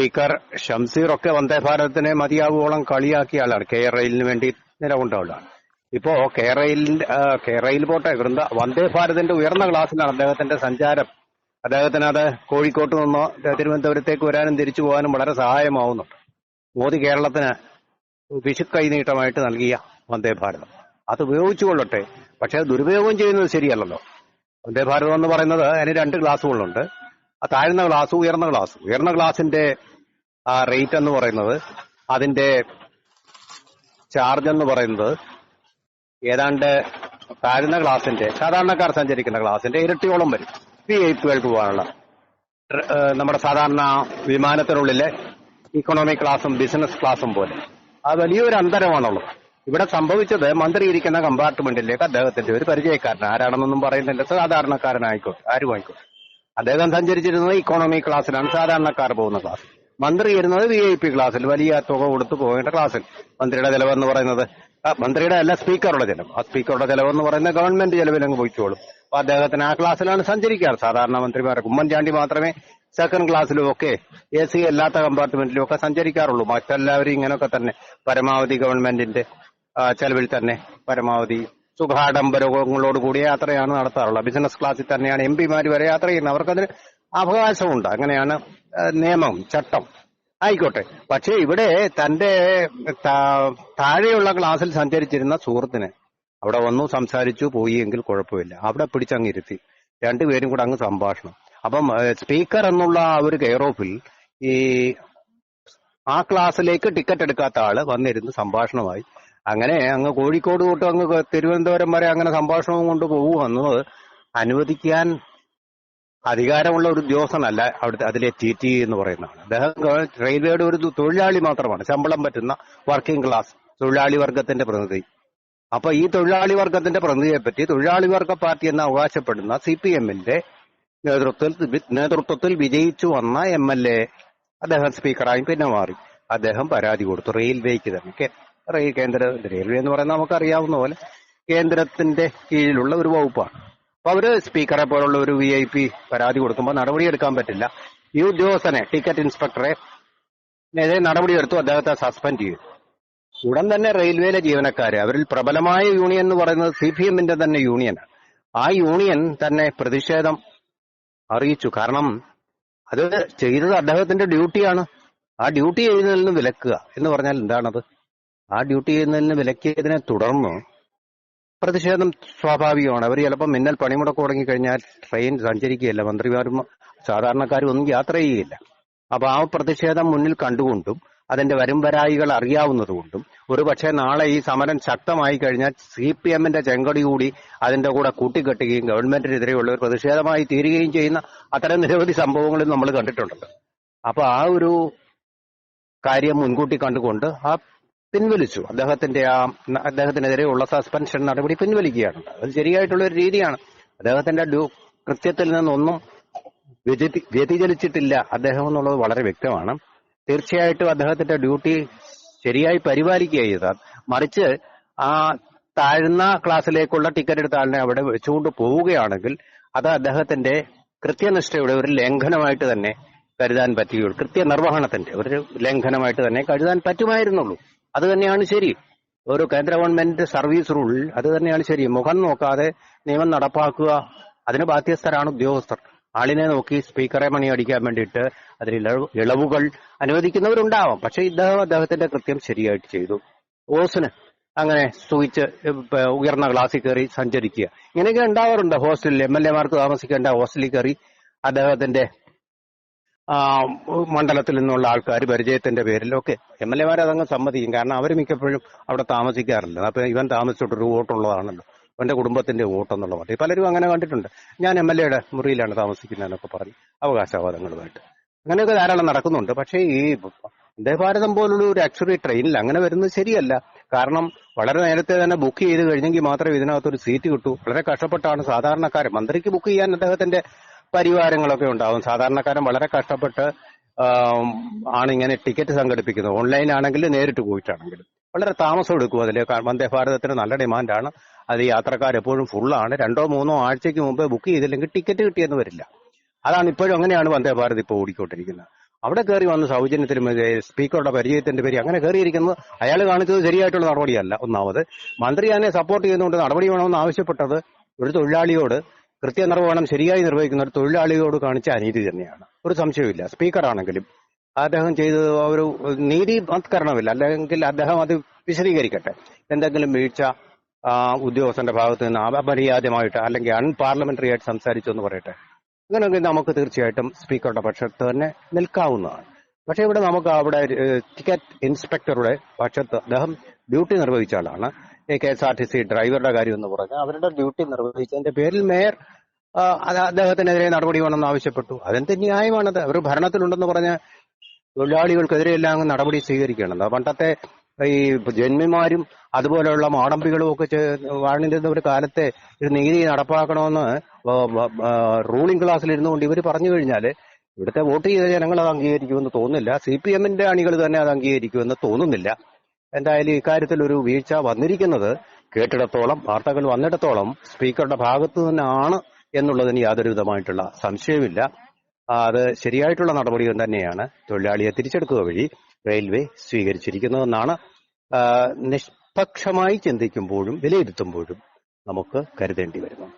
Speaker Shamseer ഒക്കെ വന്ദേ ഭാരതത്തിനെ മതിയാവോളം കളിയാക്കിയ ആളാണ് K റെയിലിന് വേണ്ടി നിലകൊണ്ട ആളാണ് ഇപ്പോ കെ റെയിലിന്റെ ആ, കെ റെയിൽ പോട്ടെ വൃന്ദ വന്ദേ ഭാരതിന്റെ ഉയർന്ന ക്ലാസ്സിലാണ് അദ്ദേഹത്തിന്റെ സഞ്ചാരം. അദ്ദേഹത്തിന് അത് കോഴിക്കോട്ട് നിന്നോ തിരുവനന്തപുരത്തേക്ക് വരാനും തിരിച്ചു പോകാനും വളരെ സഹായമാവുന്നുണ്ട്. മോദി കേരളത്തിന് വിശുക്കൈ കൈനീട്ടമായിട്ട് നൽകിയ വന്ദേ ഭാരതം. അത് ഉപയോഗിച്ചുകൊള്ളട്ടെ പക്ഷെ അത് ദുരുപയോഗം ചെയ്യുന്നത് ശരിയല്ലല്ലോ. വന്ദേ ഭാരതം എന്ന് പറയുന്നത് അതിന് രണ്ട് ക്ലാസ്സുകളുണ്ട് താഴ്ന്ന ക്ലാസ് ഉയർന്ന ക്ലാസ് ഉയർന്ന ക്ലാസിന്റെ ആ റേറ്റ് എന്ന് പറയുന്നത് അതിന്റെ ചാർജ് എന്ന് പറയുന്നത് ഏതാണ്ട് താഴ്ന്ന ക്ലാസിന്റെ സാധാരണക്കാർ സഞ്ചരിക്കുന്ന ക്ലാസിന്റെ ഇരട്ടിയോളം വരും. വി ഐ പികൾക്ക് പോകാനുള്ള. നമ്മുടെ സാധാരണ വിമാനത്തിനുള്ളിലെ ഇക്കണോമിക് ക്ലാസും ബിസിനസ് ക്ലാസും പോലെ. ആ വലിയൊരു അന്തരമാണുള്ളത്. ഇവിടെ സംഭവിച്ചത് മന്ത്രി ഇരിക്കുന്ന കമ്പാർട്ട്മെന്റിലേക്ക് അദ്ദേഹത്തിന്റെ ഒരു പരിചയക്കാരൻ ആരാണെന്നൊന്നും പറയുന്നില്ല സാധാരണക്കാരനായിക്കോട്ടെ ആരുമായിക്കോട്ടെ. അദ്ദേഹം സഞ്ചരിച്ചിരുന്നത് ഇക്കോണമി ക്ലാസ്സിലാണ് സാധാരണക്കാർ പോകുന്ന ക്ലാസ് മന്ത്രി വരുന്നത് വി ഐ പി ക്ലാസ്സിൽ. വലിയ തുക കൊടുത്ത് പോകേണ്ട ക്ലാസ്സിൽ. മന്ത്രിയുടെ ചെലവെന്ന് പറയുന്നത്. മന്ത്രിയുടെ അല്ല സ്പീക്കറുടെ ചെലവ്. ആ സ്പീക്കറുടെ ചെലവെന്ന് പറയുന്നത് ഗവൺമെന്റ് ചെലവിൽ അങ്ങ് പോയിക്കോളും അപ്പൊ അദ്ദേഹത്തിന് ആ ക്ലാസ്സിലാണ് സഞ്ചരിക്കാറ്. സാധാരണ മന്ത്രിമാരെ ഉമ്മൻചാണ്ടി മാത്രമേ സെക്കൻഡ് ക്ലാസ്സിലും ഒക്കെ എ സി അല്ലാത്ത കമ്പാർട്ട്മെന്റിലും ഒക്കെ സഞ്ചരിക്കാറുള്ളൂ. മറ്റെല്ലാവരും ഇങ്ങനെയൊക്കെ തന്നെ പരമാവധി ഗവൺമെന്റിന്റെ ചെലവിൽ തന്നെ പരമാവധി സുഖാഡംബരങ്ങളോട് കൂടിയ യാത്രയാണ് നടത്താറുള്ളത് ബിസിനസ് ക്ലാസ്സിൽ തന്നെയാണ് എം പിമാർ വരെ യാത്ര ചെയ്യുന്നത്. അവർക്കതിന് അവകാശമുണ്ട്. അങ്ങനെയാണ് നിയമം ചട്ടം. ആയിക്കോട്ടെ. പക്ഷെ ഇവിടെ തന്റെ താഴെയുള്ള ക്ലാസ്സിൽ സഞ്ചരിച്ചിരുന്ന സുഹൃത്തിന് അവിടെ വന്നു സംസാരിച്ചു പോയി എങ്കിൽ കുഴപ്പമില്ല. അവിടെ പിടിച്ചങ്ങ് ഇരുത്തി. രണ്ടുപേരും കൂടെ അങ്ങ് സംഭാഷണം. അപ്പം സ്പീക്കർ എന്നുള്ള ആ ഒരു കെയർ ഓഫിൽ ഈ ആ ക്ലാസ്സിലേക്ക് ടിക്കറ്റ് എടുക്കാത്ത ആൾ വന്നിരുന്ന് സംഭാഷണമായി. അങ്ങനെ അങ്ങ് കോഴിക്കോട് തൊട്ട് അങ്ങ് തിരുവനന്തപുരം വരെ അങ്ങനെ സംഭാഷണവും കൊണ്ട് പോകുമെന്നത് അനുവദിക്കാൻ അധികാരമുള്ള ഒരു ഉദ്യോഗസ്ഥനല്ല അവിടുത്തെ അതിലെ ടി ടി എന്ന് പറയുന്നതാണ്. അദ്ദേഹം റെയിൽവേയുടെ ഒരു തൊഴിലാളി മാത്രമാണ്. ശമ്പളം പറ്റുന്ന വർക്കിംഗ് ക്ലാസ് തൊഴിലാളി വർഗത്തിന്റെ പ്രതിനിധി. അപ്പൊ ഈ തൊഴിലാളി വർഗത്തിന്റെ പ്രതിനിധിയെ പറ്റി തൊഴിലാളി വർഗ പാർട്ടി എന്ന് അവകാശപ്പെടുന്ന സി പി എമ്മിന്റെ നേതൃത്വത്തിൽ നേതൃത്വത്തിൽ വിജയിച്ചു വന്ന എം എൽ എ അദ്ദേഹം സ്പീക്കറായി പിന്നെ മാറി. അദ്ദേഹം പരാതി കൊടുത്തു റെയിൽവേക്ക് തന്നെ. കേന്ദ്ര റെയിൽവേ എന്ന് പറയുന്നത് നമുക്കറിയാവുന്ന പോലെ കേന്ദ്രത്തിന്റെ കീഴിലുള്ള ഒരു വകുപ്പാണ്. അപ്പൊ അവർ സ്പീക്കറെ പോലുള്ള ഒരു വി ഐ പി പരാതി കൊടുക്കുമ്പോൾ നടപടിയെടുക്കാൻ പറ്റില്ല. ഈ ഉദ്യോഗസ്ഥനെ ടിക്കറ്റ് ഇൻസ്പെക്ടറെ നടപടിയെടുത്തു അദ്ദേഹത്തെ സസ്പെൻഡ് ചെയ്തു ഉടൻ തന്നെ റെയിൽവേയിലെ ജീവനക്കാര് അവരിൽ പ്രബലമായ യൂണിയൻ എന്ന് പറയുന്നത് സി പി എമ്മിന്റെ തന്നെ യൂണിയനാണ് ആ യൂണിയൻ തന്നെ പ്രതിഷേധം അറിയിച്ചു. കാരണം അത് ചെയ്തത് അദ്ദേഹത്തിന്റെ ഡ്യൂട്ടിയാണ്. ആ ഡ്യൂട്ടി ചെയ്യുന്നതിൽ നിന്ന് വിലക്കുക എന്ന് പറഞ്ഞാൽ എന്താണത്? ആ ഡ്യൂട്ടി ചെയ്യുന്നതിൽ നിന്ന് വിലക്കിയതിനെ തുടർന്ന് പ്രതിഷേധം സ്വാഭാവികമാണ്. അവർ ചിലപ്പോൾ മിന്നൽ പണിമുടക്ക് തുടങ്ങി കഴിഞ്ഞാൽ ട്രെയിൻ സഞ്ചരിക്കുകയില്ല. മന്ത്രിമാരും സാധാരണക്കാരും ഒന്നും യാത്ര ചെയ്യുകയില്ല. അപ്പൊ ആ പ്രതിഷേധം മുന്നിൽ കണ്ടുകൊണ്ടും അതിന്റെ വരുംവരായികൾ അറിയാവുന്നതുകൊണ്ടും ഒരു പക്ഷേ നാളെ ഈ സമരം ശക്തമായി കഴിഞ്ഞാൽ സി പി എമ്മിന്റെ ചെങ്കടി കൂടി അതിന്റെ കൂടെ കൂട്ടിക്കെട്ടുകയും ഗവൺമെന്റിനെതിരെയുള്ള ഒരു പ്രതിഷേധമായി തീരുകയും ചെയ്യുന്ന അത്തരം നിരവധി സംഭവങ്ങളും നമ്മൾ കണ്ടിട്ടുണ്ടല്ലോ അപ്പൊ ആ ഒരു കാര്യം മുൻകൂട്ടി കണ്ടുകൊണ്ട് ആ പിൻവലിച്ചു. അദ്ദേഹത്തിന്റെ ആ അദ്ദേഹത്തിനെതിരെയുള്ള സസ്പെൻഷൻ നടപടി പിൻവലിക്കുകയാണ്. അത് ശരിയായിട്ടുള്ള ഒരു രീതിയാണ്. അദ്ദേഹത്തിന്റെ കൃത്യത്തിൽ നിന്നൊന്നും വ്യതി വ്യതിചലിച്ചിട്ടില്ല അദ്ദേഹം എന്നുള്ളത് വളരെ വ്യക്തമാണ്. തീർച്ചയായിട്ടും അദ്ദേഹത്തിന്റെ ഡ്യൂട്ടി ശരിയായി പരിപാലിക്കുക ചെയ്താൽ മറിച്ച് ആ താഴ്ന്ന ക്ലാസ്സിലേക്കുള്ള ടിക്കറ്റ് എടുത്ത ആളിനെ അവിടെ വെച്ചുകൊണ്ട് പോവുകയാണെങ്കിൽ അത് അദ്ദേഹത്തിന്റെ കൃത്യനിഷ്ഠയുടെ ഒരു ലംഘനമായിട്ട് തന്നെ കരുതാൻ പറ്റുകയുള്ളൂ കൃത്യനിർവഹണത്തിന്റെ ഒരു ലംഘനമായിട്ട് തന്നെ കരുതാൻ പറ്റുമായിരുന്നുള്ളൂ. അത് തന്നെയാണ് ശരി. ഒരു കേന്ദ്ര ഗവൺമെന്റ് സർവീസ് റൂൾ അത് തന്നെയാണ് ശരി. മുഖം നോക്കാതെ നിയമം നടപ്പാക്കുക. അതിന് ബാധ്യസ്ഥരാണ് ഉദ്യോഗസ്ഥർ. ആളിനെ നോക്കി സ്പീക്കറെ മണി അടിക്കാൻ വേണ്ടിയിട്ട് അതിൽ ഇളവ് ഇളവുകൾ അനുവദിക്കുന്നവരുണ്ടാവാം. പക്ഷെ ഇദ്ദേഹം അദ്ദേഹത്തിന്റെ കൃത്യം ശരിയായിട്ട് ചെയ്തു. ഓസിന് അങ്ങനെ സൂചിച്ച് ഉയർന്ന ക്ലാസ്സിൽ കയറി സഞ്ചരിക്കുക. ഇങ്ങനെയൊക്കെ ഉണ്ടാവാറുണ്ട്. ഹോസ്റ്റലിൽ എം എൽ എമാർക്ക് താമസിക്കേണ്ട ഹോസ്റ്റലിൽ കയറി അദ്ദേഹത്തിന്റെ മണ്ഡലത്തിൽ നിന്നുള്ള ആൾക്കാർ പരിചയത്തിന്റെ പേരിലൊക്കെ എം എൽ എമാർ അതങ്ങ് സമ്മതിക്കും. കാരണം അവർ മിക്കപ്പോഴും അവിടെ താമസിക്കാറില്ല. അപ്പൊ ഇവൻ താമസിച്ചിട്ടൊരു വോട്ടുള്ളതാണല്ലോ. അവന്റെ കുടുംബത്തിന്റെ വോട്ടെന്നുള്ള മതി പലരും അങ്ങനെ കണ്ടിട്ടുണ്ട്. ഞാൻ എം എൽ എയുടെ മുറിയിലാണ് താമസിക്കുന്നതെന്നൊക്കെ പറഞ്ഞ് അവകാശവാദങ്ങളുമായിട്ട്. അങ്ങനെയൊക്കെ ധാരാളം നടക്കുന്നുണ്ട്. പക്ഷേ ഈ വന്ദേ ഭാരതം പോലുള്ള ഒരു ലക്ഷറി ട്രെയിനിൽ അങ്ങനെ വരുന്നത് ശരിയല്ല. കാരണം വളരെ നേരത്തെ തന്നെ ബുക്ക് ചെയ്ത് കഴിഞ്ഞെങ്കിൽ മാത്രമേ ഇതിനകത്തൊരു സീറ്റ് കിട്ടൂ. വളരെ കഷ്ടപ്പെട്ടാണ് സാധാരണക്കാരൻ മന്ത്രിക്ക് ബുക്ക് ചെയ്യാൻ അദ്ദേഹത്തിന്റെ പരിവാരങ്ങളൊക്കെ ഉണ്ടാവും. സാധാരണക്കാരൻ വളരെ കഷ്ടപ്പെട്ട് ആണ് ഇങ്ങനെ ടിക്കറ്റ് സംഘടിപ്പിക്കുന്നത്. ഓൺലൈൻ ആണെങ്കിൽ നേരിട്ട് പോയിട്ടാണെങ്കിലും. വളരെ താമസം എടുക്കും അതിൽ വന്ദേ ഭാരതത്തിന് നല്ല ഡിമാൻഡാണ്. അത് യാത്രക്കാർ എപ്പോഴും ഫുള്ളാണ്. രണ്ടോ മൂന്നോ ആഴ്ചയ്ക്ക് മുമ്പേ ബുക്ക് ചെയ്തില്ലെങ്കിൽ ടിക്കറ്റ് കിട്ടിയെന്ന് വരില്ല. അതാണ് ഇപ്പോഴും അങ്ങനെയാണ് വന്ദേ ഭാരത് ഇപ്പോൾ ഓടിക്കൊണ്ടിരിക്കുന്നത്. അവിടെ കയറി വന്ന സൗജന്യത്തിലും ഏ, സ്പീക്കറുടെ പരിചയത്തിന്റെ പേര് അങ്ങനെ കയറിയിരിക്കുന്നത് അയാൾ കാണിച്ചത് ശരിയായിട്ടുള്ള നടപടിയല്ല. ഒന്നാമത് മന്ത്രി അതിനെ സപ്പോർട്ട് ചെയ്യുന്നതുകൊണ്ട് നടപടി വേണമെന്ന് ആവശ്യപ്പെട്ടത് ഒരു തൊഴിലാളിയോട്. കൃത്യനിർവഹണം ശരിയായി നിർവഹിക്കുന്ന ഒരു തൊഴിലാളിയോട് കാണിച്ച അനീതി തന്നെയാണ്. ഒരു സംശയവുമില്ല. സ്പീക്കറാണെങ്കിലും അദ്ദേഹം ചെയ്തത് ഒരു നീതി നീതിവത്കരണമില്ല അല്ലെങ്കിൽ അദ്ദേഹം അത് വിശദീകരിക്കട്ടെ. എന്തെങ്കിലും വീഴ്ച ഉദ്യോഗസ്ഥന്റെ ഭാഗത്ത് നിന്ന് അപമര്യാദമായിട്ട് അല്ലെങ്കിൽ അൺപാർലമെന്ററി ആയിട്ട് സംസാരിച്ചു എന്ന് പറയട്ടെ. അങ്ങനെയെങ്കിൽ നമുക്ക് തീർച്ചയായിട്ടും സ്പീക്കറുടെ പക്ഷത്ത് തന്നെ നിൽക്കാവുന്നതാണ്. പക്ഷെ ഇവിടെ നമുക്ക് അവിടെ ടിക്കറ്റ് ഇൻസ്പെക്ടറുടെ പക്ഷത്ത് അദ്ദേഹം ഡ്യൂട്ടി നിർവഹിച്ച ആളാണ്. K S R T C ഡ്രൈവറുടെ കാര്യം എന്ന് പറഞ്ഞു അവരുടെ ഡ്യൂട്ടി നിർവഹിച്ചതിന്റെ പേരിൽ മേയർ അദ്ദേഹത്തിനെതിരെ നടപടി വേണമെന്ന് ആവശ്യപ്പെട്ടു. അതെന്ത് ന്യായമാണത്? അവർ ഭരണത്തിലുണ്ടെന്ന് പറഞ്ഞ തൊഴിലാളികൾക്കെതിരെയെല്ലാം നടപടി സ്വീകരിക്കണം പണ്ടത്തെ ഈ ജന്മിമാരും അതുപോലെയുള്ള മാടമ്പികളും ഒക്കെ വാണിരുന്ന ഒരു കാലത്തെ ഒരു നീതി നടപ്പാക്കണമെന്ന് റൂളിംഗ് ക്ലാസ്സിൽ ഇരുന്നുകൊണ്ട് ഇവർ പറഞ്ഞു കഴിഞ്ഞാൽ ഇവിടുത്തെ വോട്ട് ചെയ്ത ജനങ്ങൾ അത് അംഗീകരിക്കുമെന്ന് തോന്നുന്നില്ല. സി പി എമ്മിന്റെ അണികൾ തന്നെ അത് അംഗീകരിക്കുമെന്ന് തോന്നുന്നില്ല. എന്തായാലും ഇക്കാര്യത്തിൽ ഒരു വീഴ്ച വന്നിരിക്കുന്നത് കേട്ടിടത്തോളം വാർത്തകൾ വന്നിടത്തോളം സ്പീക്കറുടെ ഭാഗത്തു തന്നെയാണ് എന്നുള്ളതിന് യാതൊരു വിധമായിട്ടുള്ള സംശയമില്ല അത് ശരിയായിട്ടുള്ള നടപടികൾ തന്നെയാണ് തൊഴിലാളിയെ തിരിച്ചെടുക്കുക വഴി റെയിൽവേ സ്വീകരിച്ചിരിക്കുന്നതെന്നാണ് നിഷ്പക്ഷമായി ചിന്തിക്കുമ്പോഴും വിലയിരുത്തുമ്പോഴും നമുക്ക് കരുതേണ്ടി വരുന്നത്.